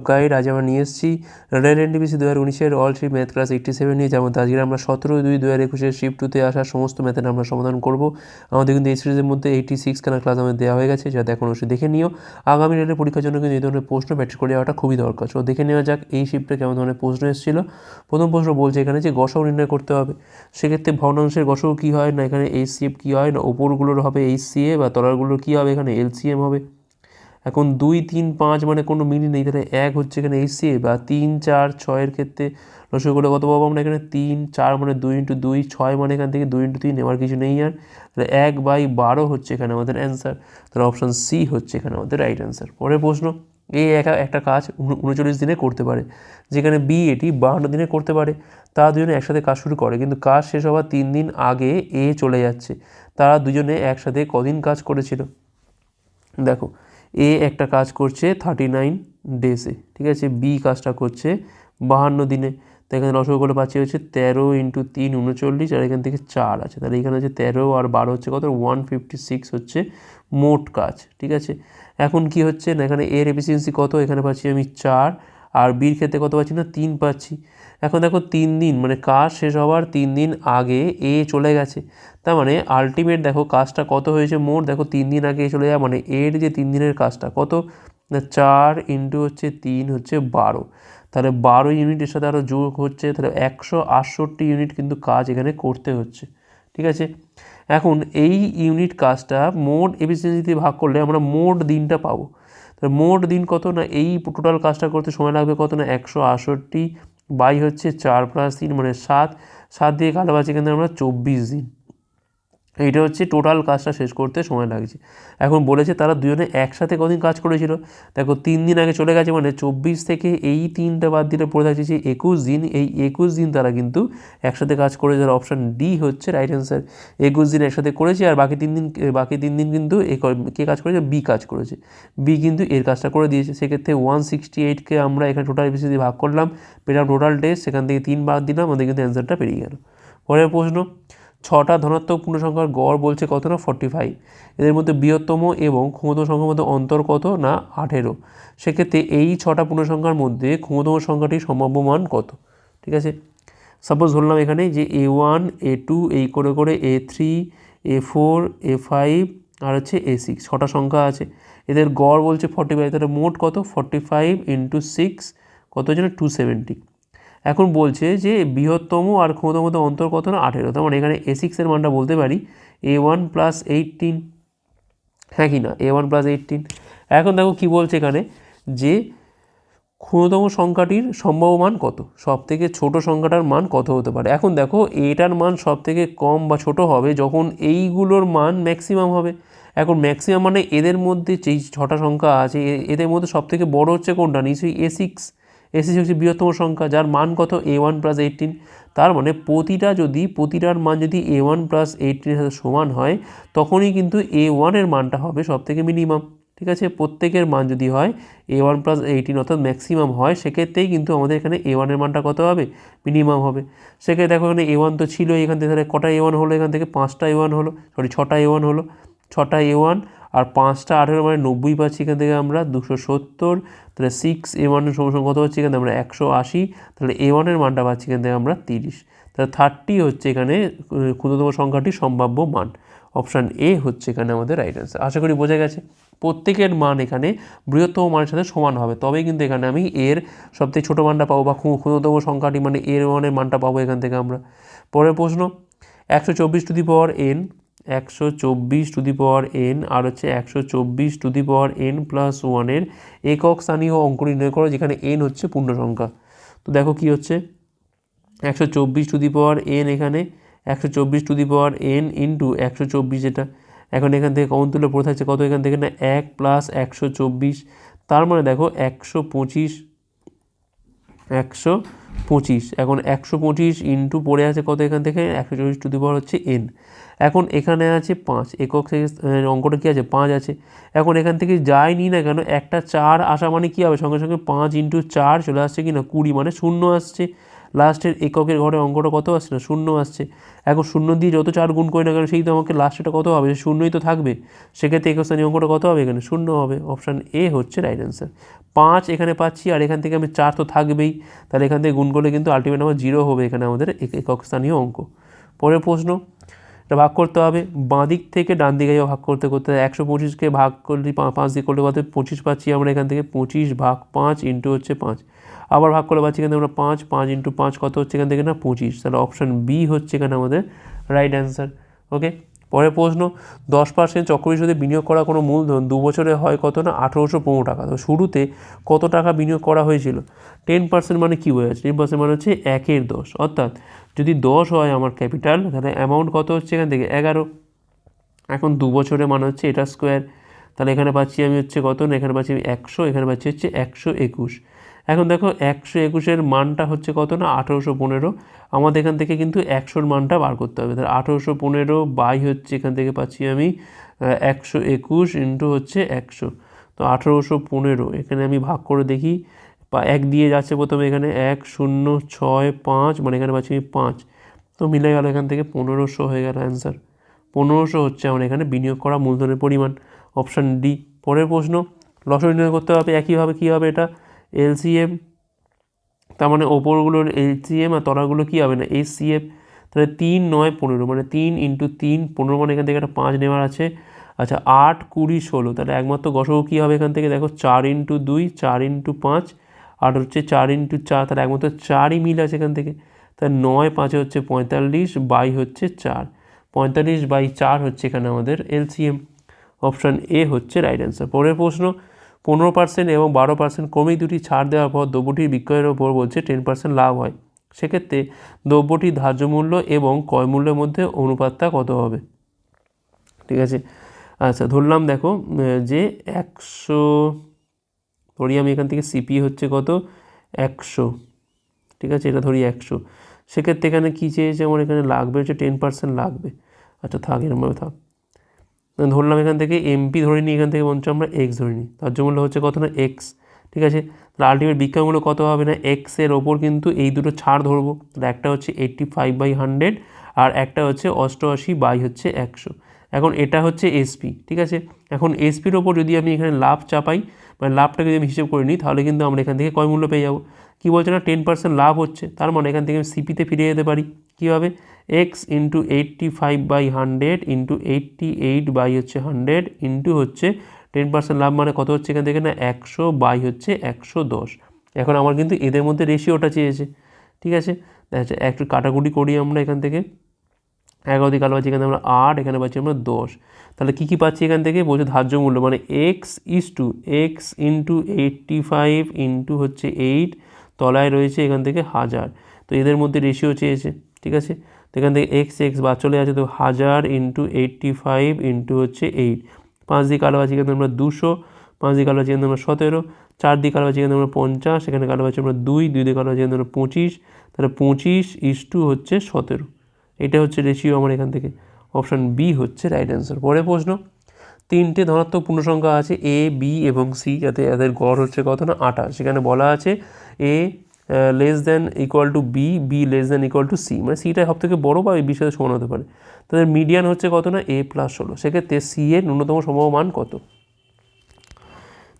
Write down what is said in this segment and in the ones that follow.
Guide, আজ আমরা নিয়ে এসেছি রেল এনটিপিসি দু হাজার উনিশের all three math class eighty seven নিয়ে, যেমন আজকে আমরা সতেরো দুই দু হাজার একুশের শিফট টুতে আসা সমস্ত ম্যাথের আমরা সমাধান করব। আমাদের কিন্তু এই সিরিজের মধ্যে এইটি সিক্স খানা ক্লাস আমাদের দেওয়া হয়ে গেছে যাতে এখন অবশ্যই দেখে নিও। আগামী রেলের পরীক্ষার জন্য কিন্তু এই ধরনের প্রশ্ন প্র্যাকটিস করে যাওয়াটা খুবই দরকার। সো দেখে নেওয়া যাক এই শিফটে কেমন ধরনের প্রশ্ন এসেছিল। প্রথম প্রশ্ন বলছে এখানে যে গসও নির্ণয় করতে হবে। সেক্ষেত্রে ভগ্নাংশের গসও কী হয় না? এখানে এইচ সি এফ কী হয় না? ওপরগুলোর হবে এইচ সি এ বা তলারগুলোর কী হবে? এখানে এল সি এম হবে। এখন দুই, তিন, পাঁচ মানে কোনো মিনিট নেই। তাহলে এক হচ্ছে এখানে এসি বা তিন, চার, ছয়ের ক্ষেত্রে রসগোল্লা কত পাবো আমরা এখানে? তিন, চার মানে দুই ইন্টু দুই, ছয় মানে এখান থেকে দুই ইন্টু তিন নেওয়ার কিছু নেই আর। তাহলে এক বাই বারো হচ্ছে এখানে আমাদের অ্যান্সার তাহলে অপশান সি হচ্ছে এখানে আমাদের রাইট অ্যান্সার পরের প্রশ্ন এ একা একটা কাজ উন- উনচল্লিশ দিনে করতে পারে, যেখানে বি এটি বাহান্ন দিনে করতে পারে। তারা দুজনে একসাথে কাজ শুরু করে, কিন্তু কাজ শেষ হওয়ার তিন দিন আগে এ চলে যাচ্ছে। তারা দুজনে একসাথে কদিন কাজ করেছিল? দেখো এ একটা কাজ করছে থার্টি নাইন ডেসে ঠিক আছে? বি কাজটা করছে বাহান্ন দিনে। তো এখানে রসগোল্লা পাচ্ছি হচ্ছে তেরো ইন্টু তিন উনচল্লিশ, আর এখান থেকে চার আছে। তাহলে এখানে হচ্ছে তেরো আর বারো হচ্ছে কত? ওয়ান ফিফটি সিক্স হচ্ছে মোট কাজ, ঠিক আছে? এখন কি হচ্ছে? না, এখানে এর এফিসিয়েন্সি কত? এখানে পাচ্ছি আমি চার, আর বির ক্ষেত্রে কত পাচ্ছি? না, তিন পাচ্ছি। এখন দেখো তিন দিন মানে কাজ শেষ হওয়ার তিন দিন আগে এ চলে গেছে। তার মানে আলটিমেট দেখো কাজটা কত হয়েছে? মোট দেখো তিন দিন আগে চলে যায় মানে এর যে তিন দিনের কাজটা, কত? না, চার ইন্টু হচ্ছে তিন হচ্ছে বারো। তাহলে বারো ইউনিটের সাথে আরও যোগ হচ্ছে, তাহলে একশো আটষট্টি ইউনিট কিন্তু কাজ এখানে করতে হচ্ছে। ঠিক আছে? এখন এই ইউনিট কাজটা মোট এফিসিয়েন্সিতে ভাগ করলে আমরা মোট দিনটা পাবো। তাহলে মোট দিন কত? না, এই টোটাল কাজটা করতে সময় লাগবে কত? না, একশো আটষট্টি বাই হচ্ছে চার প্লাস তিন মানে সাত। সাত দিয়ে কালো আছে কিন্তু আমরা চব্বিশ দিন। এইটা হচ্ছে টোটাল কাজটা শেষ করতে সময় লাগছে। এখন বলেছে তারা দুজনে একসাথে কদিন কাজ করেছিল? দেখো, তিন দিন আগে চলে গেছে মানে চব্বিশ থেকে এই তিনটা বাদ দিলে পড়ে থাকছে যে একুশ দিন। এই একুশ দিন তারা কিন্তু একসাথে কাজ করে যার অপশান ডি হচ্ছে রাইট অ্যান্সার একুশ দিন একসাথে করেছে আর বাকি তিন দিন, বাকি তিন দিন কিন্তু এ ক- কাজ করেছে? বি কাজ করেছে। বি কিন্তু এর কাজটা করে দিয়েছে। সেক্ষেত্রে ওয়ান সিক্সটি এইটকে আমরা এখানে টোটাল দিয়ে ভাগ করলাম। পেলাম টোটাল ডেজ সেখান থেকে তিন বাদ দিলাম। আমাদের কিন্তু অ্যান্সারটা পেরিয়ে গেল। পরের প্রশ্ন। ছটা ধনাত্মক পূর্ণ সংখ্যার গড় বলছে কত না? ফর্টি ফাইভ এদের মধ্যে বৃহত্তম এবং ক্ষমতম সংখ্যার মধ্যে অন্তর কত না? আঠেরো। সেক্ষেত্রে এই ছটা পূর্ণ সংখ্যার মধ্যে ক্ষমতম সংখ্যাটির সম্ভাব্য মান কত? ঠিক আছে? সাপোজ ধরলাম এখানে যে এ ওয়ান এ টু এই করে করে A three A four A five আর হচ্ছে এ সিক্স ছটা সংখ্যা আছে। এদের গড় বলছে ফর্টি ফাইভ তাহলে মোট কত? ফর্টি ফাইভ ইন্টু সিক্স কত হচ্ছে টু সেভেন্টি এখন বলছে যে বৃহত্তম আর ক্ষমতার মধ্যে অন্তর কত না? আঠেরো। তার মানে এখানে এ সিক্সের মানটা বলতে পারি। এ ওয়ান প্লাস এইটিন হ্যাঁ কি না? এ ওয়ান প্লাস এইটিন এখন দেখো কী বলছে এখানে যে ক্ষুণতম সংখ্যাটির সম্ভাব্য মান কত? সব থেকে ছোটো সংখ্যাটার মান কত হতে পারে? এখন দেখো এটার মান সব থেকে কম বা ছোট হবে যখন এইগুলোর মান ম্যাক্সিমাম হবে। এখন ম্যাক্সিমাম মানে এদের মধ্যে যেই ছটা সংখ্যা আছে এদের মধ্যে সব থেকে বড় হচ্ছে কোনটা? নিশ্চয়ই এ সিক্স এ সিক্স হচ্ছে বৃহত্তম সংখ্যা যার মান কত এ ওয়ান প্লাস এইটিন তার মানে প্রতিটা যদি প্রতিটার মান যদি এ ওয়ান প্লাস এইটিনের সাথে সমান হয় তখনই কিন্তু এ ওয়ানের মানটা হবে সব থেকে মিনিমাম ঠিক আছে প্রত্যেকের মান যদি হয় এ ওয়ান প্লাস এইটিন অর্থাৎ ম্যাক্সিমাম হয় সেক্ষেত্রেই কিন্তু আমাদের এখানে এ ওয়ানের মানটা কত হবে মিনিমাম হবে সেক্ষেত্রে দেখো এখানে এ ওয়ান তো ছিল এখান থেকে তাহলে কটা এ ওয়ান হলো এখান থেকে পাঁচটা এ ওয়ান হলো সরি ছটা এ ওয়ান হলো ছটা এ ওয়ান আর পাঁচটা আঠেরো মানে নব্বই পাচ্ছি এখান থেকে আমরা, দুশো সত্তর, তাহলে সিক্স এ ওয়ানের সঙ্গে কত হচ্ছে এখান থেকে আমরা একশো আশি, তাহলে এ ওয়ানের মানটা পাচ্ছি এখান থেকে আমরা তিরিশ। তাহলে থার্টি হচ্ছে এখানে ক্ষুদ্রতম সংখ্যাটি সম্ভাব্য মান। অপশান এ হচ্ছে এখানে আমাদের রাইট অ্যান্সার আশা করি বোঝা গেছে। প্রত্যেকের মান এখানে বৃহত্তম মানের সাথে সমান হবে। তবেই কিন্তু এখানে আমি এর সবথেকে ছোটো মানটা পাবো বা ক্ষুদ্রতম সংখ্যাটি মানে এর ওয়ানের মানটা পাবো এখান থেকে আমরা। পরের প্রশ্ন, একশো চব্বিশ টু দি পাওয়ার এন একশো চব্বিশ টু দি পাওয়ার এন আর হচ্ছে একশো চব্বিশ to the power N plus ওয়ানের একক স্থানীয় অঙ্ক নির্ণয় করো, যেখানে এন হচ্ছে পূর্ণ সংখ্যা তো দেখো কি হচ্ছে? একশো চব্বিশ টু দি পাওয়ার এন এখানে, একশো চব্বিশ to the power N into একশো চব্বিশ এটা এখন এখান থেকে কমন তুলে পড়ে থাকছে কত এখান থেকে না? এক প্লাস একশো চব্বিশ। তার মানে দেখো একশো পঁচিশ, একশো পঁচিশ। এখন একশো পঁচিশ ইন্টু পড়ে আছে কত এখান থেকে? একশো চল্লিশ টু দি পাওয়ার হচ্ছে এন এখন এখানে আছে পাঁচ। একক থেকে অঙ্কটা কী আছে? পাঁচ আছে। এখন এখান থেকে যাই নিই না কেন, একটা চার আসা মানে কী হবে? সঙ্গে সঙ্গে পাঁচ ইন্টু চার চলে আসছে কি না? কুড়ি মানে শূন্য আসছে। লাস্টের এককের ঘরে অঙ্কটা কত আসছে না? শূন্য আসছে। এখন শূন্য দিয়ে যত চার গুণ করি না কেন, সেই তো আমাকে লাস্টেটা কত হবে? শূন্যই তো থাকবে। সেক্ষেত্রে একক স্থানীয় অঙ্কটা কত হবে এখানে? শূন্য হবে। অপশান এ হচ্ছে রাইট অ্যান্সার পাঁচ এখানে পাচ্ছি, আর এখান থেকে আমি চার তো থাকবেই। তাহলে এখান থেকে গুণ করলে কিন্তু আলটিমেট আমার জিরো হবে এখানে আমাদের এক- একক স্থানীয় অঙ্ক। পরের প্রশ্ন, এটা ভাগ করতে হবে। বাঁ দিক থেকে ডান দিকে ভাগ করতে করতে একশো পঁচিশকে ভাগ করলে পাঁচ দিক করলে কত? পঁচিশ পাচ্ছি আমরা এখান থেকে। পঁচিশ ভাগ পাঁচ ইন্টু হচ্ছে পাঁচ। আবার ভাগ করে পাচ্ছি এখান থেকে আমরা পাঁচ পাঁচ ইন্টু পাঁচ কত হচ্ছে এখান থেকে না? পঁচিশ। তাহলে অপশান বি হচ্ছে এখানে আমাদের রাইট অ্যান্সার ওকে পরের প্রশ্ন, দশ পার্সেন্ট চক্রবৃদ্ধি বিনিয়োগ করা কোনো মূলধন দু বছরে হয় কত না? আঠেরোশো পনেরো টাকা। তো শুরুতে কত টাকা বিনিয়োগ করা হয়েছিল? টেন পার্সেন্ট মানে কী বোঝাচ্ছে? টেন পার্সেন্ট মানে হচ্ছে একের দশ। অর্থাৎ যদি দশ হয় আমার ক্যাপিটাল তাহলে অ্যামাউন্ট কত হচ্ছে এখান থেকে? এগারো। এখন দু বছরে মানে হচ্ছে এটা স্কোয়ার তাহলে এখানে পাচ্ছি আমি হচ্ছে কত না? এখানে পাচ্ছি আমি একশো, এখানে পাচ্ছি হচ্ছে একশো একুশ। এখন দেখো একশো একুশের মানটা হচ্ছে কত না? আঠেরোশো পনেরো। আমাদের এখান থেকে কিন্তু একশোর মানটা বার করতে হবে। তাহলে আঠেরোশো পনেরো বাই হচ্ছে এখান থেকে পাচ্ছি আমি একশো একুশ ইন্টু হচ্ছে একশো। তো আঠেরোশো পনেরো, এখানে আমি ভাগ করে দেখি। এক দিয়ে যাচ্ছে প্রথমে এখানে এক, শূন্য, ছয়, পাঁচ মানে এখানে পাচ্ছি আমি পাঁচ। তো মিলে গেল এখান থেকে পনেরোশো হয়ে গেল অ্যান্সার পনেরোশো হচ্ছে আমার এখানে বিনিয়োগ করা মূলধনের পরিমাণ। অপশান ডি পরের প্রশ্ন লসও নির্ণয় করতে হবে। একইভাবে কী হবে এটা? এলসিএম, তার মানে ওপরগুলোর এলসিএম আর তলাগুলো কী হবে না? এসিএফ তাহলে তিন নয় পনেরো মানে তিন ইন্টু তিন পনেরো মানে এখান থেকে একটা পাঁচ নেওয়ার আছে। আচ্ছা আট কুড়ি ষোলো, তাহলে একমাত্র গসও কী হবে এখান থেকে? দেখো, চার ইন্টু দুই, চার ইন্টু পাঁচ আর হচ্ছে চার ইন্টু চার, তাহলে একমাত্র চারই মিল আছে এখান থেকে। তাহলে নয় পাঁচে হচ্ছে পঁয়তাল্লিশ, বাই হচ্ছে চার। পঁয়তাল্লিশ বাই চার হচ্ছে এখানে আমাদের এলসিএম। অপশান এ হচ্ছে রাইট অ্যান্সার। পরের প্রশ্ন পনেরো পার্সেন্ট এবং বারো পার্সেন্ট ক্রমেই দুটি ছাড় দেওয়ার পর দ্রব্যটির বিক্রয়ের ওপর বলছে টেন পার্সেন্ট লাভ হয়। সেক্ষেত্রে দ্রব্যটির ধার্য মূল্য এবং ক্রয় মূল্যের মধ্যে অনুপাতটা কত হবে? ঠিক আছে? আচ্ছা ধরলাম দেখো যে একশো, ধরি আমি এখান থেকে সিপি হচ্ছে কত? একশো। ঠিক আছে? এটা ধরি একশো। সেক্ষেত্রে এখানে কী চেয়েছে? আমার এখানে লাগবে হচ্ছে টেন পার্সেন্ট লাগবে। আচ্ছা থাক, এরমভাবে থাক। ধরলাম এখান থেকে এমপি ধরে নিই, এখান থেকে বঞ্চ আমরা এক্স ধরে নিই। তার জন্য হচ্ছে কত না এক্স ঠিক আছে? তাহলে আলটিমেট বিক্রয়মূল্য কত হবে না? এক্সের ওপর কিন্তু এই দুটো ছাড় ধরবো। একটা হচ্ছে এইট্টি ফাইভ বাই হান্ড্রেড আর একটা হচ্ছে অষ্টআশি বাই হচ্ছে একশো। এখন এটা হচ্ছে এসপি ঠিক আছে? এখন এসপির ওপর যদি আমি এখানে লাভ চাপাই মানে লাভটাকে যদি আমি হিসেব করে নিই, তাহলে কিন্তু আমরা এখান থেকে কয় মূল্য পেয়ে যাব। কী বলছে না টেন পার্সেন্ট লাভ হচ্ছে, তার মানে এখান থেকে আমি সিপিতে ফিরে যেতে পারি। কীভাবে X into eighty five by hundred into eighty eight by হচ্ছে হান্ড্রেড ইন্টু হচ্ছে টেন পার্সেন্ট লাভ মানে কত হচ্ছে এখান থেকে না, একশো বাই হচ্ছে একশো দশ। এখন আমার কিন্তু এদের মধ্যে রেশিওটা চেয়েছে, ঠিক আছে? আচ্ছা একটু কাটাকুটি করি আমরা এখান থেকে। এগারো দিকে আলো পাচ্ছি এখানে আমরা আট, এখানে পাচ্ছি আমরা দশ। তাহলে কী কী পাচ্ছি এখান থেকে? বলছে ধার্য মূল্য মানে X is to X into eighty five into হচ্ছে এইট তলায় রয়েছে এখান থেকে হাজার। তো এদের মধ্যে রেশিও চেয়েছে, ঠিক আছে? তো এখান থেকে এক্স এক্স বা চলে আছে তো হাজার ইন্টু এইট্টি ফাইভ ইন্টু হচ্ছে এইট পাঁচ দিক আলো আছে এখানে আমরা দুশো, পাঁচ দিক আলো আছে এখানে আমরা সতেরো, চার দিকে আলো আছে এখানে আমরা পঞ্চাশ, এখানে আলো আছে আমরা দুই দুই দিক আলো আছে এখানে আমরা পঁচিশ, তাহলে পঁচিশ ইস টু হচ্ছে সতেরো। এটা হচ্ছে রেশিও আমার এখান থেকে। অপশান বি হচ্ছে রাইট অ্যান্সার পরে প্রশ্ন, তিনটে ধনাত্মক পূর্ণ সংখ্যা আছে এ বি এবং সি যাতে এদের গড় হচ্ছে কত না, আঠাশ। সেখানে বলা আছে A less than equal to B B less than equal to C মানে সিটা সব থেকে বড়ো বা এই বিষয়ে সমান হতে পারে। তাদের মিডিয়ান হচ্ছে কত না? এ প্লাস ষোলো। সেক্ষেত্রে সি এর ন্যূনতম সম্ভব মান কত?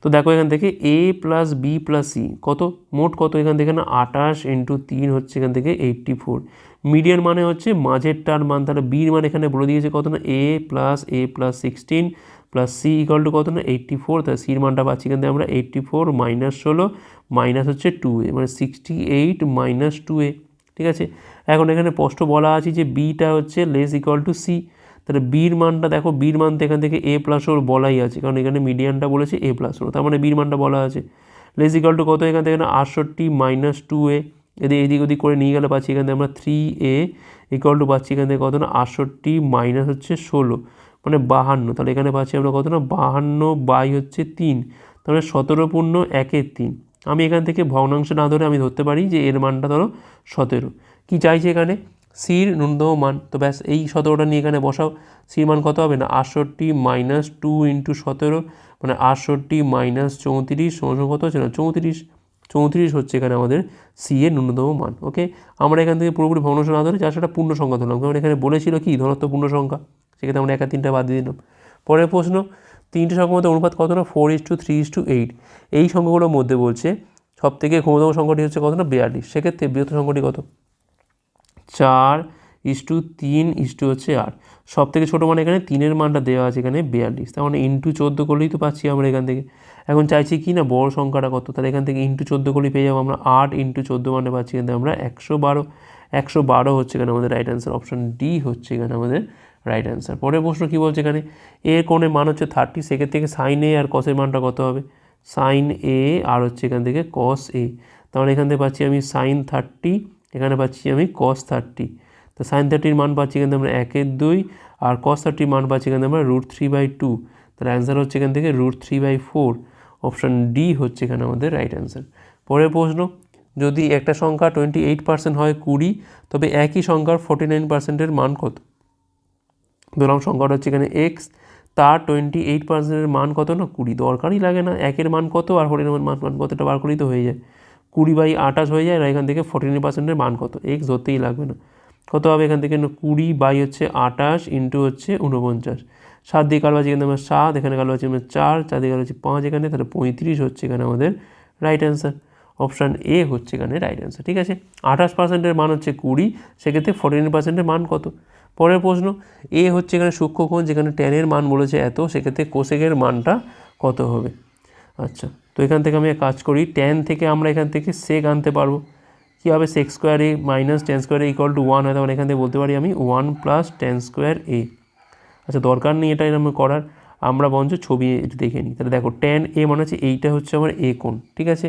তো দেখো এখান থেকে A plus B plus C কত? মোট কত এখান থেকে না? আঠাশ ইন্টু তিন হচ্ছে এখান থেকে এইট্টি ফোর মিডিয়ান মানে হচ্ছে মাঝেরটার মান, তাহলে বির মান এখানে বলে দিয়েছে কত না? A plus A plus sixteen plus C equal to কত না? এইট্টি ফোর তাহলে সির মানটা পাচ্ছি থেকে আমরা এইট্টি ফোর মাইনাস ষোলো মাইনাস হচ্ছে টু এ মানে sixty eight minus two A ঠিক আছে? এখন এখানে স্পষ্ট বলা আছে যে বিটা হচ্ছে লেস ইকুয়াল টু সি তাহলে বির মানটা দেখো বির মান তো এখান থেকে এ প্লাস ওর বলাই আছে, কারণ এখানে মিডিয়ানটা বলেছে এ প্লাস ওর, তার মানে বির মানটা বলা আছে। লেস ইকুয়াল টু কত এখান থেকে না? আটষট্টি মাইনাস টু এ যদি এদিক ওদিক করে নিয়ে গেলে পাচ্ছি এখান থেকে আমরা থ্রি এ ইকুয়াল টু পাচ্ছি এখান থেকে কত না? আটষট্টি মাইনাস হচ্ছে ষোলো। মানে বাহান্ন। তাহলে এখানে পাচ্ছি আমরা কত না? বাহান্ন বাই হচ্ছে তিন। তাহলে সতেরো পূর্ণ একের তিন। আমি এখান থেকে ভগ্নাংশ না ধরে আমি ধরতে পারি যে এর মানটা ধরো সতেরো। কী চাইছে এখানে? সির ন্যূনতম মান। তো ব্যাস, এই সতেরোটা নিয়ে এখানে বসাও। সির মান কত হবে না? আটষট্টি মাইনাস টু ইন্টু সতেরো মানে আটষট্টি মাইনাস চৌত্রিশ সমান কত হচ্ছে না? চৌত্রিশ। চৌত্রিশ হচ্ছে এখানে আমাদের সি এর ন্যূনতম মান ওকে আমরা এখান থেকে পুরোপুরি ভগ্নাংশ না ধরে যা সেটা পূর্ণ সংখ্যা ধরলাম। কারণ এখানে বলেছিল কি? ধনাত্মক পূর্ণ সংখ্যা সেক্ষেত্রে আমরা একা তিনটা বাদ দিয়ে দিলাম। পরের প্রশ্ন, তিনটে সংখ্যার মধ্যে অনুপাত কত না four is to three is to eight এই সংখ্যাগুলোর মধ্যে বলছে সব থেকে ক্ষমতম সংখ্যাটি হচ্ছে কত না বিয়াল্লিশ। সেক্ষেত্রে বৃহত্তম সংখ্যাটি কত? চার ইস টু তিন ইস টু হচ্ছে আট। সব থেকে ছোটো মানে এখানে তিনের মানটা দেওয়া আছে এখানে বিয়াল্লিশ। তার মানে ইন্টু চোদ্দ করলেই তো পাচ্ছি আমরা এখান থেকে। এখন চাইছি কি না? বড় সংখ্যাটা কত? তাহলে এখান থেকে ইন্টু চোদ্দ করলেই পেয়ে যাব আমরা আট ইন্টু চোদ্দ মানে পাচ্ছি থেকে আমরা একশো বারো। একশো বারো হচ্ছে এখানে আমাদের রাইট অ্যান্সার অপশন ডি হচ্ছে এখানে আমাদের রাইট অ্যান্সার পরের প্রশ্ন কী বলছে এখানে? এ কোণের মান হচ্ছে থার্টি সেক্ষেত্রে থেকে সাইন এ আর কসের মানটা কত হবে? সাইন এ আর হচ্ছে এখান থেকে কস এ তাহলে এখান থেকে পাচ্ছি আমি সাইন থার্টি এখানে পাচ্ছি আমি কস থার্টি তো সাইন থার্টির মান পাচ্ছি এখান থেকে আমরা একের দুই, আর কস থার্টির মান পাচ্ছি এখান থেকে আমরা রুট থ্রি বাই টু তাহলে অ্যান্সার হচ্ছে এখান থেকে root three by four option D হচ্ছে এখানে আমাদের রাইট অ্যান্সার পরের প্রশ্ন, যদি একটা সংখ্যা টোয়েন্টি এইট পার্সেন্ট হয় কুড়ি, তবে একই সংখ্যার ফোর্টি নাইন পার্সেন্টের মান কত? ধরলাম সংখ্যাটা হচ্ছে এখানে এক্স তার টোয়েন্টি এইট পার্সেন্টের মান কত? না, কুড়ি। দরকারই লাগে না। একের মান কত আর ফোর্টি নাইন মান মান কতটা বার করেই তো হয়ে যায়। কুড়ি বাই আঠাশ হয়ে যায়, আর এখান থেকে ফোর্টি নাইন পার্সেন্টের মান কত? এক্স ধরতেই লাগবে না। কত হবে এখান থেকে? কুড়ি বাই হচ্ছে আঠাশ ইন্টু হচ্ছে উনপঞ্চাশ সাত দিয়ে কালো আছে এখানে আমার সাত, এখানে কালো আছে আমার চার চার দিয়ে কালো হচ্ছে পাঁচ এখানে, তাহলে পঁয়ত্রিশ হচ্ছে এখানে আমাদের রাইট অ্যান্সার অপশান এ হচ্ছে এখানে রাইট অ্যান্সার ঠিক আছে? আঠাশ পার্সেন্টের মান হচ্ছে কুড়ি, সেক্ষেত্রে ফোর্টি নাইন পার্সেন্টের মান কত? পরের প্রশ্ন এ হচ্ছে এখানে সূক্ষ্মকোণ যেখানে টেনের মান বলেছে এত, সেক্ষেত্রে কোষেকের মানটা কত হবে? আচ্ছা তো এখান থেকে আমি কাজ করি টেন থেকে আমরা এখান থেকে সেক আনতে পারব। কী হবে? Sec square A minus tan square A equal to one হয় তখন এখান থেকে বলতে পারি আমি one plus tan square A আচ্ছা দরকার নেই এটা এরকম করার, আমরা বঞ্চ ছবি দেখে নিই। তাহলে দেখো টেন এ মানে হচ্ছে এইটা হচ্ছে আমার এ কোণ, ঠিক আছে?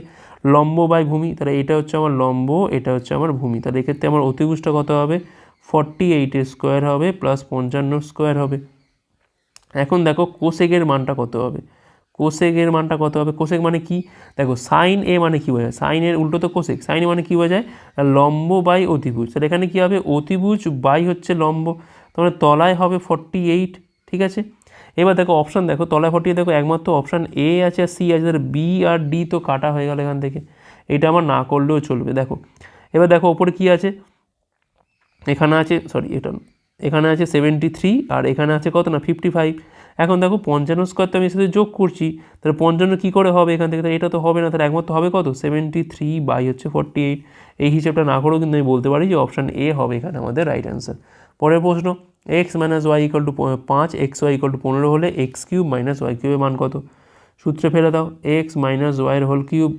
লম্ব বাই ভূমি, তাহলে এটা হচ্ছে আমার লম্ব, এটা হচ্ছে আমার ভূমি। তাহলে এক্ষেত্রে আমার অতিভুজটা কত হবে? ফর্টি এইটের স্কোয়ার হবে প্লাস পঞ্চান্ন স্কোয়ার হবে। এখন দেখো কোসেকের মানটা কত হবে? কোসেকের মানটা কত হবে? কোসেক মানে কি? দেখো সাইন এ মানে কী বোঝায়? সাইনের উল্টো তো কোসেক সাইন মানে কী বোঝায়? লম্ব বাই অতিভুজ। তাহলে এখানে কী হবে? অতিভুজ বাই হচ্ছে লম্ব। তাহলে তলায় হবে ফর্টি এইট ঠিক আছে? এবার দেখো অপশান দেখো, তলায় ফর্টি দেখো, একমাত্র অপশান এ আছে আর সি আছে। তাহলে বি আর ডি তো কাটা হয়ে গেল এখান থেকে। এটা আমার না করলেও চলবে। দেখো, এবার দেখো ওপরে কী আছে? এখানে আছে সরি এটা এখানে আছে সেভেন্টি থ্রি আর এখানে আছে কত না ফিফটি ফাইভ এখন দেখো পঞ্চান্ন স্কোয়ার তো আমি সাথে যোগ করছি, তাহলে পঞ্চান্ন কী করে হবে এখান থেকে? তাহলে এটা তো হবে না, তাহলে একমাত্র হবে কত? সেভেন্টি থ্রি বাই হচ্ছে ফর্টি এইট এই হিসেবটা না করেও কিন্তু আমি বলতে পারি যে অপশান এ হবে এখানে আমাদের রাইট অ্যান্সার পরের প্রশ্ন X minus Y equal to পাঁচ এক্স ওয়াই ইকুয়াল টু পনেরো হলে এক্স কিউব মাইনাস ওয়াই কিউবের মান কত? সূত্রে ফেলে দাও এক্স মাইনাস ওয়াইয়ের whole cube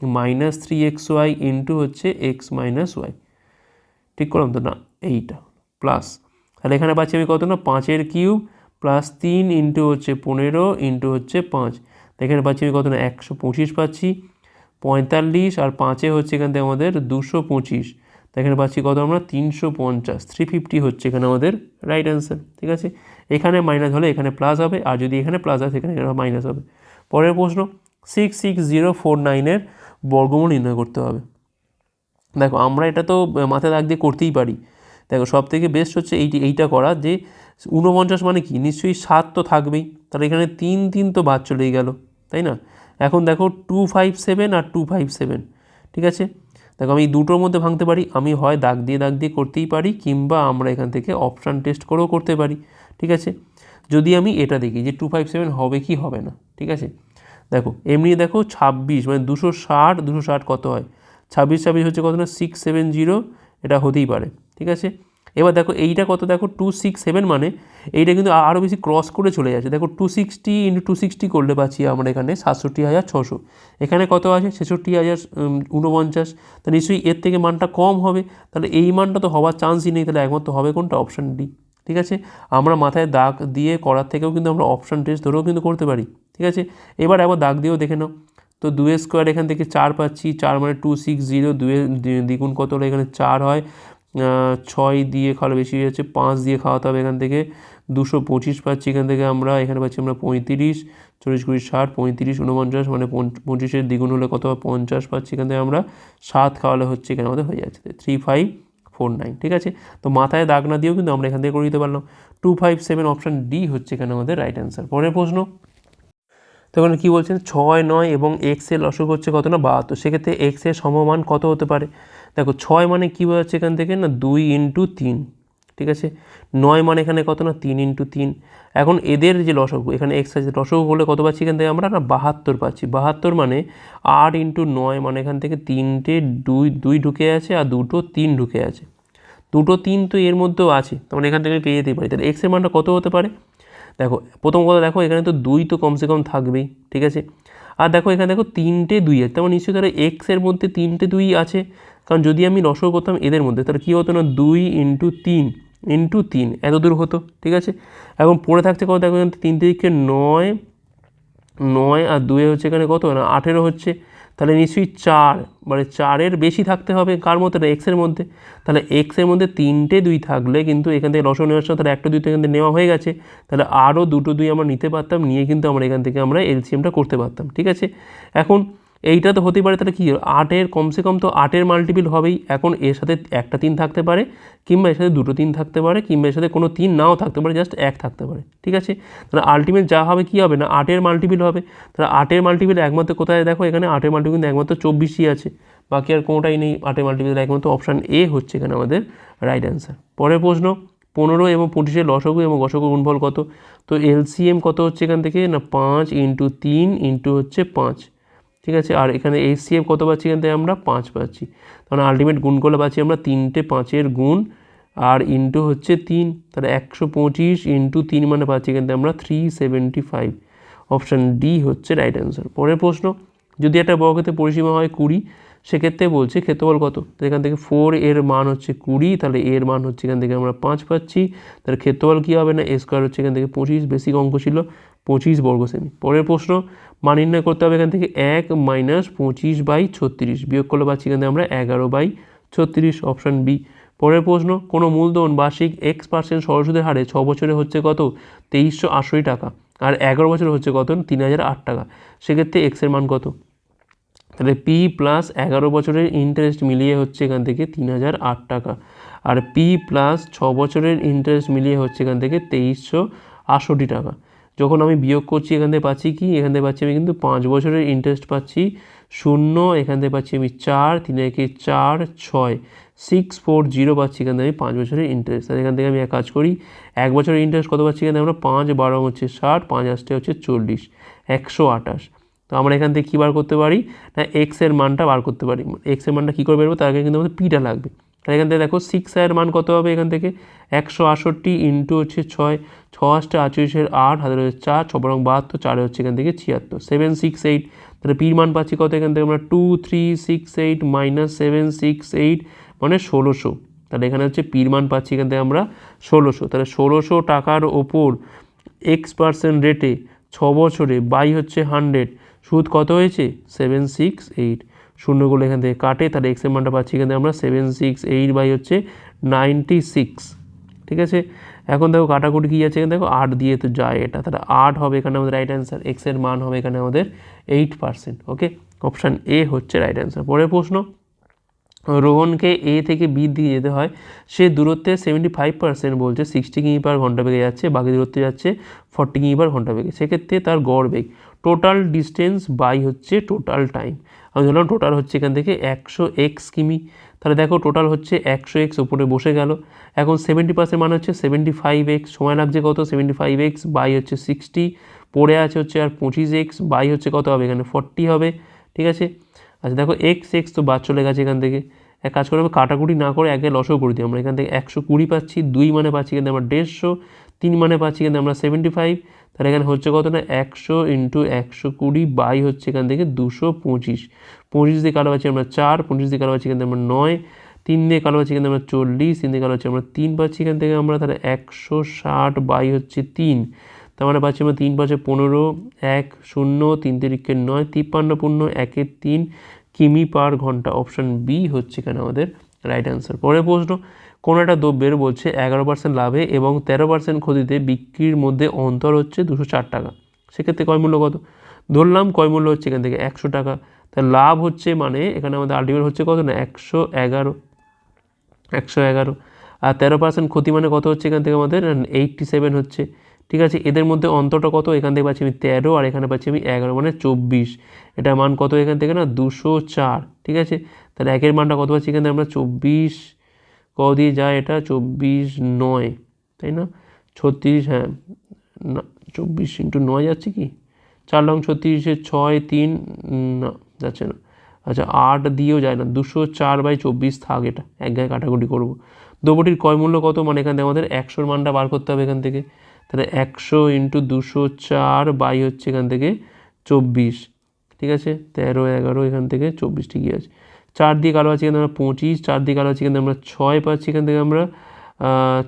minus three x y into হচ্ছে এক্স মাইনাস ওয়াই ঠিক করলাম তো? না, এইটা প্লাস তাহলে এখানে পাচ্ছি আমি কত না? পাঁচের কিউব প্লাস তিন ইন্টু হচ্ছে পনেরো ইন্টু হচ্ছে পাঁচ। এখানে পাচ্ছি আমি কত না? একশো পঁচিশ পাচ্ছি। পঁয়তাল্লিশ আর পাঁচে হচ্ছে এখান থেকে আমাদের দুশো পঁচিশ। এখানে পাচ্ছি কত আমরা? তিনশো পঞ্চাশ। থ্রি ফিফটি হচ্ছে এখানে আমাদের রাইট অ্যান্সার ঠিক আছে? এখানে মাইনাস হলে এখানে প্লাস হবে, আর যদি এখানে প্লাস হয় সেখানে মাইনাস হবে। পরের প্রশ্ন সিক্স সিক্স জিরো ফোর নাইনের বর্গমূল নির্ণয় করতে হবে। দেখো, আমরা এটা তো মাথায় দাগ দিয়ে করতেই পারি। দেখো সব থেকে বেস্ট হচ্ছে এইটি, এইটা করা যে, ঊনপঞ্চাশ মানে কি? নিশ্চয়ই সাত তো থাকবেই। তাহলে এখানে তিন তিন তো বাদ চলেই গেল, তাই না? এখন দেখো টু ফাইভ সেভেন আর টু ফাইভ সেভেন ঠিক আছে? দেখো, আমি দুটোর মধ্যে ভাঙতে পারি, আমি হয় দাগ দিয়ে দাগ দিয়ে করতেই পারি, কিংবা আমরা এখান থেকে অপশান টেস্ট করেও করতে পারি, ঠিক আছে? যদি আমি এটা দেখি যে টু ফাইভ সেভেন হবে কি হবে না, ঠিক আছে? দেখো, এমনি দেখো ছাব্বিশ মানে দুশো ষাট দুশো ষাট কত হয়? ছাব্বিশ ছাব্বিশ হচ্ছে কত না? সিক্স সেভেন জিরো এটা হতেই পারে, ঠিক আছে? এবার দেখো, এইটা কত? দেখো টু সিক্স সেভেন মানে এইটা কিন্তু আরও বেশি ক্রস করে চলে যাচ্ছে। দেখো two sixty into two sixty করলে পাচ্ছি আমরা এখানে সাতষট্টি হাজার ছশো। এখানে কত আছে? ছেষট্টি হাজার উনপঞ্চাশ তা নিশ্চয়ই এর থেকে মানটা কম হবে। তাহলে এই মানটা তো হওয়ার চান্সই নেই। তাহলে একমাত্র হবে কোনটা? অপশান ডি ঠিক আছে? আমরা মাথায় দাগ দিয়ে করার থেকেও কিন্তু আমরা অপশান টেস্ট ধরেও কিন্তু করতে পারি, ঠিক আছে? এবার একবার দাগ দিয়েও দেখে নাও। তো দুয়ের স্কোয়ার এখান থেকে চার পাচ্ছি, চার মানে টু সিক্স জিরো দ্বি- দ্বিগুণ কত হলে? এখানে চার হয়। ছয় দিয়ে খাওয়ালে বেশি হয়ে যাচ্ছে, পাঁচ দিয়ে খাওয়াতে হবে এখান থেকে। দুশো পঁচিশ পাচ্ছি এখান থেকে আমরা, এখানে পাচ্ছি আমরা পঁয়ত্রিশ, চল্লিশ কুড়ি ষাট, পঁয়ত্রিশ উনপঞ্চাশ মানে পঁচিশের দ্বিগুণ হলে কত পঞ্চাশ পাচ্ছি এখান থেকে আমরা। সাত খাওয়ালে হচ্ছে এখানে আমাদের হয়ে যাচ্ছে। থ্রি ফাইভ ফোর নাইন ঠিক আছে? তো মাথায় দাগ না দিয়েও কিন্তু আমরা এখান থেকে করে দিতে পারলাম। Two five seven option D হচ্ছে এখানে আমাদের রাইট অ্যান্সার পরের প্রশ্ন। তখন কী বলছেন? ছয়, নয় এবং এক্সের লসক হচ্ছে কত না? বাহাত্তর। সেক্ষেত্রে এক্সের সমমান কত হতে পারে? দেখো, ছয় মানে কী বোঝাচ্ছে এখান থেকে না? দুই ইন্টু তিন। ঠিক আছে? নয় মানে এখানে কত না? তিন ইন্টু তিন। এখন এদের যে লসগু এখানে এক্স আছে লসগু হলে কত পাচ্ছি এখান থেকে আমরা? না, বাহাত্তর পাচ্ছি। বাহাত্তর মানে আট ইন্টু নয় মানে এখান থেকে তিনটে দুই দুই ঢুকে আছে আর দুটো তিন ঢুকে আছে। দুটো তিন তো এর মধ্যেও আছে। তখন এখান থেকে পেয়ে যেতে পারি। তাহলে এক্সের মানটা কত হতে পারে? দেখো, প্রথম কথা দেখো, এখানে তো দুই তো কমসে কম থাকবেই, ঠিক আছে? আর দেখো, এখানে দেখো তিনটে দুই আছে তেমন নিশ্চয়ই তাহলে এক্সের মধ্যে তিনটে দুই আছে। কারণ যদি আমি রসও করতাম এদের মধ্যে, তাহলে কী হতো না, দুই ইন্টু তিন ইন্টু তিন, এত দূর হতো, ঠিক আছে? এখন পড়ে থাকছে কত, দেখো এখানে তিন দিকে নয় নয় আর দুয়ে হচ্ছে এখানে কত, না, আঠেরো হচ্ছে। তাহলে নিশ্চয়ই চার মানে চারের বেশি থাকতে হবে কার মধ্যে? না এক্সের মধ্যে। তাহলে এক্সের মধ্যে তিনটে দুই থাকলে কিন্তু এখান থেকে রসও নেওয়ার সময় তাহলে একটা দুই তো এখান থেকে নেওয়া হয়ে গেছে। তাহলে আরও দুটো দুই আমরা নিতে পারতাম, নিয়ে কিন্তু আমরা এখান থেকে আমরা এলসিএমটা করতে পারতাম, ঠিক আছে? এখন এইটা তো হতেই পারে, তাহলে কী আটের, কমসে কম তো আটের মাল্টিপিল হবেই। এখন এর সাথে একটা তিন থাকতে পারে, কিংবা এর সাথে দুটো তিন থাকতে পারে, কিংবা এর সাথে কোনো তিন নাও থাকতে পারে জাস্ট এক থাকতে পারে। ঠিক আছে? তাহলে আলটিমেট যা হবে, কী হবে না? আটের মাল্টিপিল হবে। তাহলে আটের মাল্টিপিল একমাত্র কোথায়? দেখো, এখানে আটের মাল্টিপিল কিন্তু একমাত্র চব্বিশই আছে। বাকি আর কোনোটাই নেই আটের মাল্টিপিল একমাত্র অপশান এ হচ্ছে এখানে আমাদের রাইট অ্যান্সার পরের প্রশ্ন, পনেরো এবং পঁচিশের লসগু এবং গসগু গুণফল কত? তো এলসিএম কত হচ্ছে এখান থেকে? না, পাঁচ ইন্টু তিন ইন্টু হচ্ছে পাঁচ। ঠিক আছে? আর এখানে এইচসিএফ কত পাচ্ছি এখান থেকে আমরা? পাঁচ পাচ্ছি। তখন আলটিমেট গুণ করলে পাচ্ছি আমরা তিনটে পাঁচের গুণ। আর ইন্টু হচ্ছে তিন। তাহলে একশো পঁচিশ ইন্টু তিন মানে পাচ্ছি এখান থেকে আমরা three seventy five option D হচ্ছে রাইট অ্যান্সার পরের প্রশ্ন, যদি একটা বর্গতে পরিসীমা হয় কুড়ি সেক্ষেত্রে বলছে ক্ষেত্রফল কত? এখান থেকে ফোর এর মান হচ্ছে কুড়ি, তাহলে এর মান হচ্ছে এখান থেকে আমরা পাঁচ পাচ্ছি। তাহলে ক্ষেত্রফল কী হবে না? এ স্কোয়ার হচ্ছে এখান থেকে পঁচিশ বেসিক অঙ্ক ছিল পঁচিশ বর্গ সেমি পরের প্রশ্ন, মান নির্ণয় করতে হবে এখান থেকে এক মাইনাস পঁচিশ বাই ছত্রিশ। বিয়োগ করলে পাচ্ছি এখান থেকে আমরা এগারো বাই ছত্রিশ অপশান বি পরের প্রশ্ন, কোনো মূলধন বার্ষিক এক্স পার্সেন্ট সরস্বতীর হারে ছ বছরে হচ্ছে কত? তেইশশো আশি টাকা। আর এগারো বছরে হচ্ছে কত? তিন হাজার আট টাকা। সেক্ষেত্রে এক্সের মান কত? তাহলে পি প্লাস এগারো বছরের ইন্টারেস্ট মিলিয়ে হচ্ছে এখান থেকে তিন হাজার আট টাকা। আর পি প্লাস ছ বছরের ইন্টারেস্ট মিলিয়ে হচ্ছে এখান থেকে তেইশশো আটষট্টি টাকা। যখন আমি বিয়োগ করছি, এখান থেকে পাচ্ছি কি? এখান থেকে পাচ্ছি আমি কিন্তু পাঁচ বছরের ইন্টারেস্ট পাচ্ছি। শূন্য, এখান থেকে পাচ্ছি আমি চার, তিন একে চার, ছয়। সিক্স ফোর জিরো পাচ্ছি, এখান থেকে আমি পাঁচ বছরের ইন্টারেস্ট তাহলে এখান থেকে আমি এক কাজ করি, এক বছরের ইন্টারেস্ট কত পাচ্ছি? এখানে আমরা পাঁচ বারো হচ্ছে ষাট, পাঁচ আসতে হচ্ছে চল্লিশ, একশো আঠাশ। তো আমরা এখান থেকে কী বার করতে পারি? না এক্সের মানটা বার করতে পারি। এক্সের মানটা কী করে বেরবো তার আগে কিন্তু আমাদের পিটা লাগবে। তাহলে এখান থেকে দেখো সিক্স এর মান কত হবে এখান থেকে? একশো আটষট্টি ইন্টু হচ্ছে ছয় ছ আটটা আটচল্লিশের আট হাজার হচ্ছে চার, ছ বরং বাহাত্তর, চারে হচ্ছে এখান থেকে ছিয়াত্তর। সেভেন সিক্স এইট তাহলে পির মান পাচ্ছি কত এখান থেকে আমরা? Two three six eight minus seven six eight মানে ষোলোশো। তাহলে এখানে হচ্ছে পির মান পাচ্ছি এখান থেকে আমরা ষোলোশো। তাহলে ষোলোশো টাকার ওপর এক্স পার্সেন্ট রেটে ছ বছরে বাই হচ্ছে হান্ড্রেড সুদ কত হয়েছে? সেভেন সিক্স এইট শূন্যগুলো এখান থেকে কাটে, তাহলে এক্সের মানটা পাচ্ছি এখান থেকে আমরা সেভেন সিক্স এইট বাই হচ্ছে নাইনটি সিক্স ঠিক আছে? এখন দেখো কাটাকুটি কী আছে এখানে? দেখো আট দিয়ে তো যায় এটা। তাহলে আট হবে এখানে আমাদের রাইট অ্যান্সার এক্সের মান হবে এখানে আমাদের eight percent okay option A হচ্ছে রাইট অ্যান্সার পরের প্রশ্ন, রোহনকে এ থেকে বি দিকে যেতে হয়। সে দূরত্বে সেভেন্টি ফাইভ পার্সেন্ট বলছে সিক্সটি কিমি পার ঘণ্টা বেগে যাচ্ছে, বাকি দূরত্বে যাচ্ছে ফর্টি কিমি পার ঘণ্টা বেগে। সেক্ষেত্রে তার গড় বেগ। টোটাল ডিস্টেন্স বাই হচ্ছে টোটাল টাইম। আমি ধরলাম টোটাল হচ্ছে এখান থেকে একশো এক্স কিমি। তাহলে দেখো টোটাল হচ্ছে একশো এক্স ওপরে বসে গেল। এখন সেভেন্টি পার্সেন্ট মানে হচ্ছে সেভেন্টি ফাইভ এক্স। সময় লাগছে কত? সেভেন্টি ফাইভ এক্স বাই হচ্ছে সিক্সটি। পড়ে আছে হচ্ছে আর পঁচিশ এক্স বাই হচ্ছে কত হবে? এখানে ফর্টি হবে। ঠিক আছে? আচ্ছা দেখো এক্স এক্স তো বাদ চলে গেছে এখান থেকে। এক কাজ করে, কাটাকুটি না করে একে লসও করে দিই আমরা। এখান থেকে একশো কুড়ি পাচ্ছি, দুই মানে পাচ্ছি কিন্তু আমরা দেড়শো, তিন মানে পাচ্ছি কিন্তু আমরা সেভেন্টি ফাইভ। তাহলে এখানে হচ্ছে কত না? একশো ইন্টু একশো কুড়ি বাই হচ্ছে এখান থেকে দুশো পঁচিশ। পঁচিশ দিয়ে কালো পাচ্ছি আমরা চার, পঁচিশ দিয়ে কালো পাচ্ছি এখান থেকে আমরা নয়, তিন দিয়ে কালো পাচ্ছি এখান থেকে আমরা চল্লিশ, তিন দিয়ে কালো পাচ্ছি আমরা তিন পাচ্ছি এখান থেকে আমরা তাহলে একশো ষাট বাই হচ্ছে তিন। তার মানে পাচ্ছি আমরা তিন পাঁচে পনেরো, এক শূন্য, তিন তিরিকে নয়, তিপ্পান্ন পূর্ণ একের তিন কিমি পার ঘণ্টা। অপশান বি হচ্ছে এখানে আমাদের রাইট অ্যান্সার পরে প্রশ্ন কোনো একটা দ্রব্যের বলছে এগারো পার্সেন্ট লাভে এবং তেরো পার্সেন্ট ক্ষতিতে বিক্রির মধ্যে অন্তর হচ্ছে দুশো চার টাকা। সেক্ষেত্রে কয় মূল্য কত? ধরলাম কয় মূল্য হচ্ছে এখান থেকে? একশো টাকা। তাহলে লাভ হচ্ছে মানে এখানে আমাদের আলটিমেট হচ্ছে কত না? একশো এগারো। একশো এগারো। আর তেরো পার্সেন্ট ক্ষতি মানে কত হচ্ছে এখান থেকে আমাদের? এইটটি সেভেন হচ্ছে। ঠিক আছে? এদের মধ্যে অন্তরটা কত? এখান থেকে পাচ্ছি আমি তেরো আর এখানে পাচ্ছি আমি এগারো মানে চব্বিশ। এটা মান কত এখান থেকে না? দুশো চার। ঠিক আছে? তাহলে একের মানটা কত পাচ্ছি এখান থেকে? আমরা চব্বিশ ক দিয়ে যায় এটা চব্বিশ নয়, তাই না? ছত্রিশ হ্যাঁ না, চব্বিশ ইন্টু নয় যাচ্ছে কি? চার লং ছত্রিশে ছয় তিন না, যাচ্ছে না। আচ্ছা আট দিয়েও যায় না, দুশো চার বাই চব্বিশ থাক এটা, এক গায়ে কাটাকুটি করব। দ্রব্যটির ক্রয় মূল্য কত? মানে এখান থেকে আমাদের একশোর মানটা বার করতে হবে এখান থেকে। তাহলে একশো ইন্টু দুশো চার বাই হচ্ছে এখান থেকে চব্বিশ, ঠিক আছে? তেরো, এগারো এখান থেকে চব্বিশ ঠিকই আছে। চার দিয়ে কালো থেকে আমরা পঁচিশ চার দিয়ে কালো থেকে আমরা ছয় পাচ্ছি এখান থেকে আমরা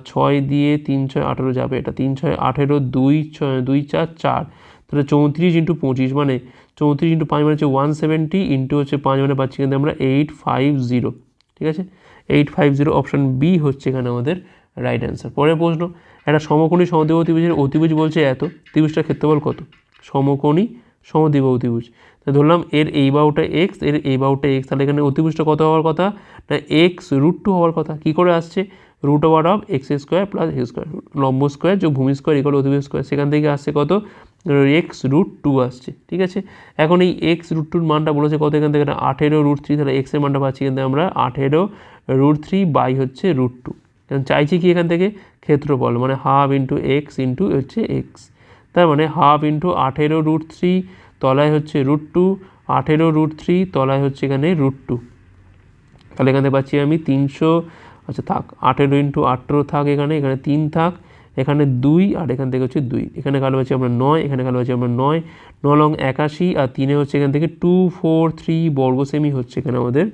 ছয় দিয়ে তিন, ছয়, আঠেরো যাবে এটা। তিন, ছয়, আঠেরো, দুই, ছয়, দুই, চার চার। তাহলে চৌত্রিশ ইন্টু পঁচিশ মানে চৌত্রিশ ইন্টু পাঁচ মানে হচ্ছে ওয়ান সেভেন্টি ইন্টু হচ্ছে পাঁচ মানে পাচ্ছি থেকে আমরা এইট ফাইভ জিরো ঠিক আছে? Eight five zero option B হচ্ছে এখানে আমাদের রাইট অ্যান্সার পরের প্রশ্ন, একটা সমকোণী সমদ্বিব অতিভুজের অতিভুজ বলছে এত, ত্রিভুজটার ক্ষেত্রফল কত? সমকোণী সমদ্বিব অতিভুজ তা ধরলাম এর এই বাহুটা এক্সের এই বাহুটা এক্স তাহলে এখানে অতিভুজটা কত হওয়ার কথা? না এক্স রুট টু হওয়ার কথা। কী করে আসছে? Root over of x square plus x square লম্ব স্কোয়ার যোগ ভূমি স্কোয়ার ইকুয়াল অতিভুজ স্কোয়ার সেখান থেকে আসছে কত? এক্স রুট টু আসছে। ঠিক আছে? এখন এই এক্স রুট টুর মানটা বলেছে কত এখান থেকে? আঠেরো রুট থ্রি তাহলে এক্সের মানটা পাচ্ছি থেকে আমরা আঠেরো রুট থ্রি বাই হচ্ছে রুট টু কারণ চাইছি কি এখান থেকে? ক্ষেত্রফল মানে হাফ ইন্টু এক্স ইন্টু হচ্ছে এক্স তার মানে হাফ ইন্টু আঠেরো রুট থ্রি তলায় হচ্ছে রুট টু, আঠেরো রুট থ্রি তলায় হচ্ছে এখানে রুট টু। তাহলে এখানে পাচ্ছি আমি তিনশো আচ্ছা থাক, আঠেরো ইন্টু আঠেরো থাক এখানে এখানে তিন থাক, এখানে দুই আর এখান থেকে হচ্ছে দুই। এখানে কালো পাচ্ছি আমরা নয়, এখানে কালো পাচ্ছি আমরা নয় ন লং একাশি আর তিনে হচ্ছে এখান থেকে টু ফোর থ্রি বর্গ সেমি হচ্ছে এখানে আমাদের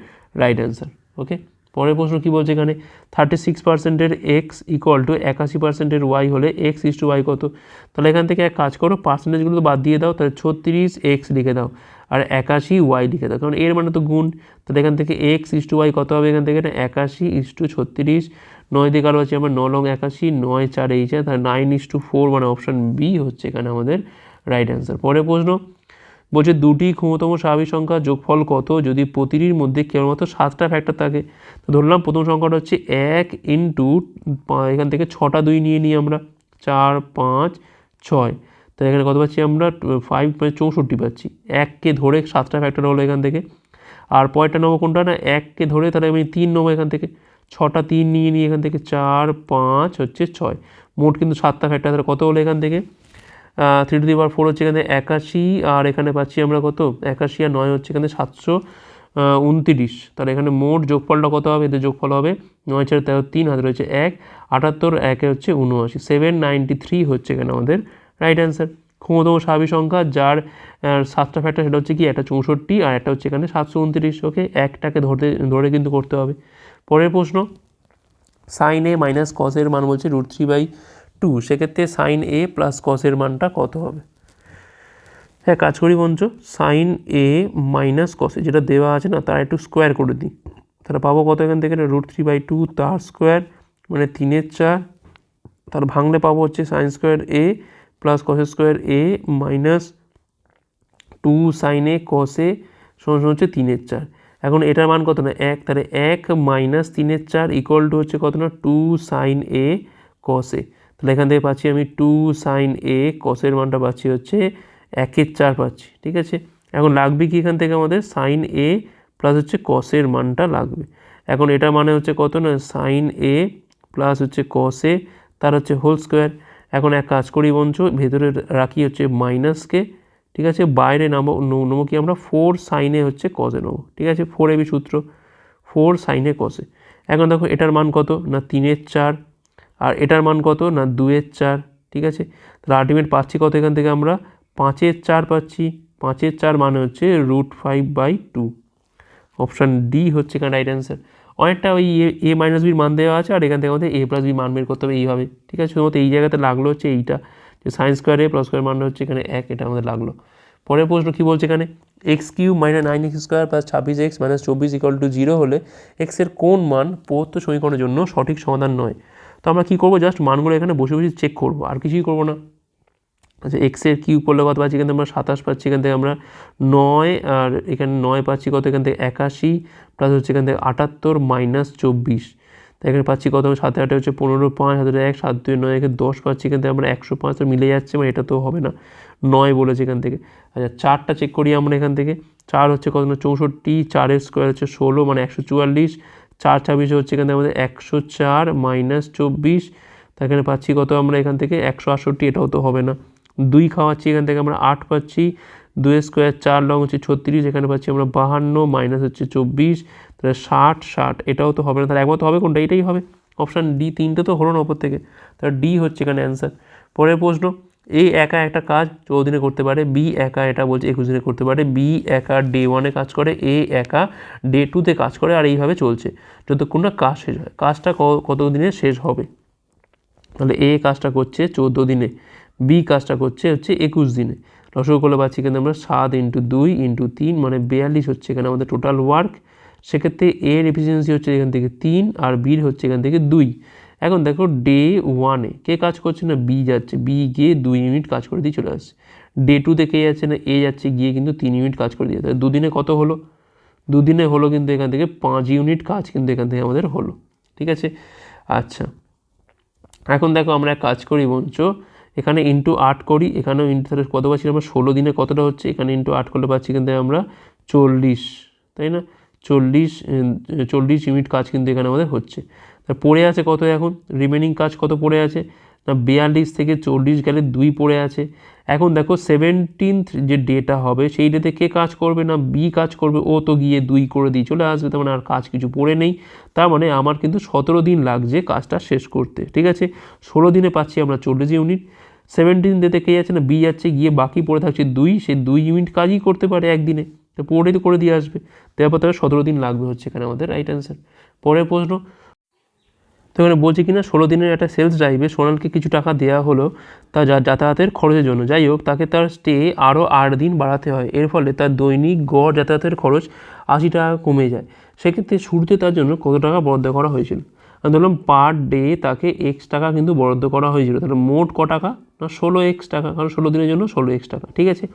রাইট অ্যান্সার ওকে পরের প্রশ্ন কী বলছে এখানে? থার্টি সিক্স পার্সেন্টের এক্স ইকুয়াল টু একাশি পার্সেন্টের ওয়াই হলে এক্স ইস টু ওয়াই কত? তাহলে এখান থেকে এক কাজ করো পার্সেন্টেজগুলো তো বাদ দিয়ে দাও, তাহলে ছত্রিশ এক্স লিখে দাও, আর একাশি ওয়াই লিখে দাও, কারণ এর মানে তো গুণ। তাহলে এখান থেকে এক্স ইস টু ওয়াই কত হবে এখান থেকে? না একাশি ইস টু ছত্রিশ, নয় দিয়ে কারও আছে আমরা ন লং একাশি, নয় চার এইচ, তাহলে নাইন ইস টু ফোর মানে অপশান বি হচ্ছে এখানে আমাদের রাইট অ্যান্সার পরের প্রশ্ন বলছে দুটি ক্ষমতম স্বাভাবিক সংখ্যা যোগফল কত? যদি প্রতিটির মধ্যে কেবলমাত্র সাতটা ফ্যাক্টর থাকে, তো ধরলাম প্রথম সংখ্যাটা হচ্ছে এক ইন্টু এখান থেকে ছটা দুই নিয়ে নিই আমরা, চার, পাঁচ, ছয়। তো এখানে কত পাচ্ছি আমরা? ফাইভ চৌষট্টি পাচ্ছি। এককে ধরে সাতটা ফ্যাক্টর হলো এখান থেকে। আর পরেরটা নেব কোনটা না? এককে ধরে তাহলে আমি তিন নেব এখান থেকে। ছটা তিন নিয়ে নিই এখান থেকে, চার, পাঁচ হচ্ছে ছয়। মোট কিন্তু সাতটা ফ্যাক্টর তাহলে কত হলো এখান থেকে? Three two the power four হচ্ছে এখানে একাশি, আর এখানে পাচ্ছি আমরা কত? একাশি আর নয় হচ্ছে এখানে সাতশো উনতিরিশ। তাহলে এখানে মোট যোগফলটা কত হবে? এদের যোগফল হবে নয় চার তেরো তিন, হাতে রয়েছে এক, আটাত্তর একে হচ্ছে উনআশি। সেভেন নাইনটি থ্রি হচ্ছে এখানে আমাদের রাইট অ্যান্সার ক্ষমতম স্বাভাবিক সংখ্যা, যার সাতটা ফ্যাক্টর সেটা হচ্ছে কি? একটা চৌষট্টি, আর একটা হচ্ছে এখানে সাতশো উনত্রিশ। ওকে, একটাকে ধরতে, ধরে কিন্তু করতে হবে। পরের প্রশ্ন সাইন এ মাইনাস কসের মান বলছে রুট থ্রি বাই টু সেক্ষেত্রে সাইন এ প্লাস কসের মানটা কত হবে? হ্যাঁ কাজ করি বঞ্চ সাইন এ মাইনাস কসে যেটা দেওয়া আছে না, তার একটু স্কোয়ার করে দিই। তাহলে পাবো কত এখান থেকে? রুট থ্রি বাই টু তার স্কোয়ার মানে তিনের চার। তার ভাঙলে পাবো হচ্ছে sine square A plus কসের square A minus two sine A কসে সমান হচ্ছে তিনের চার। এখন এটার মান কত না? এক। তাহলে এক মাইনাস তিনের চার ইকুয়াল টু হচ্ছে কত না? টু সাইন এ কসে তাহলে এখান থেকে পাচ্ছি আমি টু সাইন এ কসের মানটা পাচ্ছি হচ্ছে একের চার পাচ্ছি, ঠিক আছে? এখন লাগবে কি এখান থেকে আমাদের? সাইন এ প্লাস হচ্ছে কসের মানটা লাগবে। এখন এটা মানে হচ্ছে কত না? সাইন এ প্লাস হচ্ছে কসে তার হচ্ছে হোল স্কোয়ার এখন এক কাজ করি বঞ্চ ভেতরে রাখি হচ্ছে মাইনাসকে ঠিক আছে? বাইরে নামো নেব কি আমরা? ফোর সাইনে হচ্ছে কজে নেব, ঠিক আছে? ফোর এবি সূত্র ফোর সাইনে কসে এখন দেখো এটার মান কত? না, তিনের চার আর এটার মান কত? না দুয়ের চার, ঠিক আছে? তাহলে আলটিমেট পাচ্ছি কত এখান থেকে আমরা? পাঁচের চার পাচ্ছি। পাঁচের চার মানে হচ্ছে root five by two option D হচ্ছে এখানে রাইট অ্যান্সার অনেকটা ওই এ মাইনাস বির মান দেওয়া আছে, আর এখান থেকে আমাদের এ প্লাস বি মান বের করতে হবে এইভাবে। ঠিক আছে? শুধুমাত্র এই জায়গাতে লাগল হচ্ছে এইটা। যে sines square A plus square মান হচ্ছে এখানে এক, এটা আমাদের লাগল। পরের প্রশ্ন কী বলছে এখানে? X cube minus nine x square plus ছাব্বিশ এক্স মাইনাস চব্বিশ ইকুয়াল টু জিরো হলে এক্সের কোন মান প্রদত্ত সমীকরণের জন্য সঠিক সমাধান নয়? তো আমরা কী করব? জাস্ট মানগুলো এখানে বসে বসে চেক করব, আর কিছুই করব না। আচ্ছা এক্সের কিউ করলে কত পাচ্ছি? এখান থেকে আমরা সাতাশ পাচ্ছি, এখান থেকে আমরা নয়, আর এখানে নয় পাচ্ছি কত? এখান থেকে একাশি প্লাস হচ্ছে এখান থেকে আটাত্তর মাইনাস চব্বিশ। তো এখানে পাচ্ছি কত? সাত, আটে হচ্ছে পনেরো, পাঁচ হাজার এক, সাত, দুই, নয়, একে দশ পাচ্ছি, এখান থেকে আমরা একশো পাঁচ মিলে যাচ্ছে মানে এটা তো হবে না। নয় বলেছে এখান থেকে। আচ্ছা চারটা চেক করি আমরা এখান থেকে। চার হচ্ছে কত? না চৌষট্টি, চারের স্কোয়ার হচ্ছে ষোলো মানে একশো চুয়াল্লিশ চার ছাব্বিশে হচ্ছে এখান আমাদের একশো চার মাইনাস চব্বিশ তো এখানে পাচ্ছি কত আমরা এখান থেকে একশো আটষট্টি, এটাও তো হবে না। দুই খাওয়াচ্ছি এখান থেকে আমরা আট পাচ্ছি, দুই স্কোয়ার চার লং হচ্ছে ছত্রিশ, এখানে পাচ্ছি আমরা বাহান্ন মাইনাস হচ্ছে চব্বিশ, তাহলে ষাট ষাট, এটাও তো হবে না। তাহলে একমত হবে কোনটা? এটাই হবে। অপশান ডি, তিনটে তো হলো না ওপর থেকে। তাহলে ডি হচ্ছে এখানে অ্যান্সার। পরের প্রশ্ন এ একা একটা কাজ চৌদ্দ দিনে করতে পারে বি একা এটা বলছে একুশ দিনে করতে পারে বি একা ডে ওয়ানে কাজ করে এ একা ডে টুতে কাজ করে, আর এইভাবে চলছে। যতক্ষণ না কাজ শেষ হয়, কাজটা কত দিনে শেষ হবে? তাহলে এ কাজটা করছে চৌদ্দ দিনে বি কাজটা করছে হচ্ছে একুশ দিনে। রসগোল্লা পাচ্ছি কিন্তু আমরা সাত ইন্টু দুই ইন্টু তিন মানে বিয়াল্লিশ হচ্ছে এখানে আমাদের টোটাল ওয়ার্ক সেক্ষেত্রে এর এফিসিয়েন্সি হচ্ছে এখান থেকে তিন, আর বির হচ্ছে এখান থেকে দুই। এখন দেখো ডে ওয়ানে কে কাজ করছে না? বি যাচ্ছে। বি গিয়ে দুই ইউনিট কাজ করে দিয়ে চলে আসছে। ডে টুতে কে যাচ্ছে না? এ যাচ্ছে, গিয়ে কিন্তু তিন ইউনিট কাজ করে দিয়ে দুদিনে কত হলো? দুদিনে হলো কিন্তু এখান থেকে পাঁচ ইউনিট কাজ কিন্তু এখান থেকে আমাদের হলো। ঠিক আছে? আচ্ছা। এখন দেখো আমরা কাজ করি বঞ্চ এখানে ইন্টু আট করি। এখানেও ইন্টু তাহলে কত পাচ্ছি? আমরা ষোলো দিনে কতটা হচ্ছে? এখানে ইন্টু আট করলে পাচ্ছি কিন্তু আমরা চল্লিশ, তাই না? চল্লিশ চল্লিশ ইউনিট কাজ কিন্তু এখানে আমাদের হচ্ছে। তা পড়ে আছে কত এখন? রিমেনিং কাজ কত পড়ে আছে? না বিয়াল্লিশ থেকে চল্লিশ গেলে দুই পড়ে আছে। এখন দেখো সেভেন্টিন্থ যে ডেটা হবে, সেই ডেতে কে কাজ করবে না বি কাজ করবে? ও তো গিয়ে দুই করে দিয়ে চলে আসবে, তার মানে আর কাজ কিছু পড়ে নেই। তার মানে আমার কিন্তু সতেরো দিন লাগছে কাজটা শেষ করতে, ঠিক আছে? ষোলো দিনে পাচ্ছি আমরা চল্লিশ ইউনিট। সেভেন্টিন ডেতে কে যাচ্ছে না? বি যাচ্ছে, গিয়ে বাকি পড়ে থাকছে দুই। সে দুই ইউনিট কাজই করতে পারে একদিনে। তো পড়ে করে দিয়ে আসবে। তারপর তবে সতেরো দিন লাগবে হচ্ছে এখানে আমাদের রাইট অ্যান্সার পরের প্রশ্ন তো এখানে বলছে কিনা, ষোলো দিনের একটা সেলস ড্রাইভে সোনালকে কিছু টাকা দেওয়া হলো যা- যাতায়াতের খরচের জন্য। যাই হোক, তাকে তার স্টে আরও আট দিন বাড়াতে হয়। এর ফলে তার দৈনিক গড় যাতায়াতের খরচ আশি টাকা কমে যায়। সেক্ষেত্রে শুরুতে তার জন্য কত টাকা বরাদ্দ করা হয়েছিল? আমি ধরলাম পার ডে তাকে এক্স টাকা কিন্তু বরাদ্দ করা হয়েছিল। তাহলে মোট ক টাকা? না, ষোলো এক্স টাকা, কারণ ষোলো দিনের জন্য ষোলো এক্স টাকা, ঠিক আছে?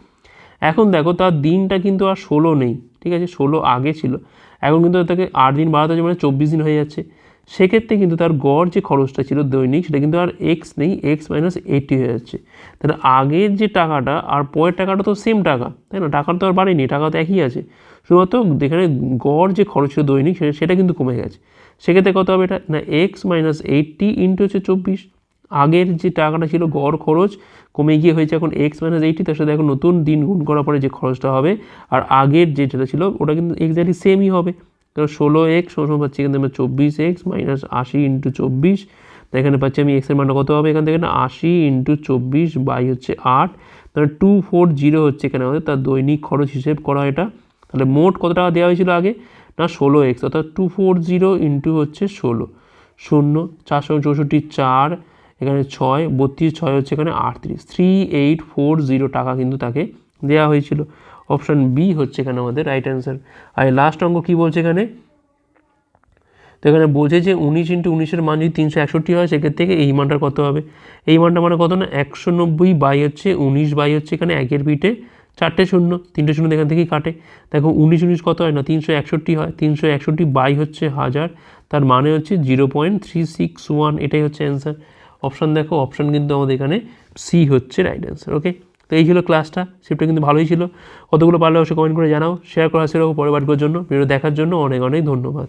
এখন দেখো, তার দিনটা কিন্তু আর ষোলো নেই, ঠিক আছে? ষোলো আগে ছিল। এখন কিন্তু তাকে আট দিন বাড়াতে হচ্ছে মানে চব্বিশ দিন হয়ে যাচ্ছে। সেক্ষেত্রে কিন্তু তার গড় যে খরচটা ছিল দৈনিক, সেটা কিন্তু আর এক্স নেই এক্স মাইনাস এইটি হয়ে যাচ্ছে। তাহলে আগের যে টাকাটা আর পরের টাকাটা তো সেম টাকা, তাই না? টাকাটা তো আর বাড়েনি টাকা তো একই আছে। শুধুমাত্র যেখানে গড় যে খরচ ছিল দৈনিক, সেটা- কিন্তু কমে গেছে। সেক্ষেত্রে কত হবে এটা? না এক্স মাইনাস এইটটি ইন্টু হচ্ছে চব্বিশ। আগের যে টাকাটা ছিল গড় খরচ, কমে গিয়ে হয়েছে এখন এক্স মাইনাস এইটি তার সাথে এখন নতুন দিন গুণ করার পরে যে খরচটা হবে, আর আগের যে যেটা ছিল, ওটা কিন্তু এক্স্যাক্টলি সেমই হবে। তো ষোলো এক্স সমান পাচ্ছি কিন্তু আমরা চব্বিশ এক্স মাইনাস আশি ইন্টু চব্বিশ। তো এখানে পাচ্ছি আমি এক্সের মানটা কত হবে এখান থেকে না? আশি ইন্টু চব্বিশ বাই হচ্ছে আট। তাহলে টু ফোর জিরো হচ্ছে এখানে আমাদের। তার দৈনিক খরচ হিসেব করা এটা। তাহলে মোট কত টাকা দেওয়া হয়েছিল আগে? না, ষোলো এক্স অর্থাৎ টু ফোর জিরো ইন্টু হচ্ছে ষোলো। শূন্য চারশো চৌষট্টি, চার। এখানে ছয়, বত্রিশ, ছয় হচ্ছে এখানে আটত্রিশ। থ্রি এইট ফোর জিরো টাকা কিন্তু তাকে দেওয়া হয়েছিল। অপশান বি হচ্ছে এখানে আমাদের রাইট অ্যান্সার আর লাস্ট অঙ্ক কী বলছে এখানে? তো এখানে বলছে যে উনিশ ইন্টু উনিশের মান যদি তিনশো একষট্টি হয়, সেক্ষেত্রে থেকে এই মানটার কত হবে? এই মানটা মানে কত না? একশো নব্বই বাই হচ্ছে উনিশ বাই হচ্ছে এখানে একের পিঠে চারটে শূন্য, তিনটে শূন্য এখান থেকেই কাটে। দেখো উনিশ উনিশ কত হয় না? তিনশো একষট্টি হয়। তিনশো একষট্টি বাই হচ্ছে হাজার, তার মানে হচ্ছে zero point three six one, এটাই হচ্ছে অ্যান্সার অপশান দেখো, অপশান কিন্তু আমাদের এখানে সি হচ্ছে রাইট অ্যান্সার ওকে তো এই ছিল ক্লাসটা শিফটটা কিন্তু ভালোই ছিল। কতগুলো পারলে অবশ্যই কমেন্ট করে জানাও। শেয়ার করা ছিল পরিবারগুলোর জন্য। ভিডিও দেখার জন্য অনেক অনেক ধন্যবাদ।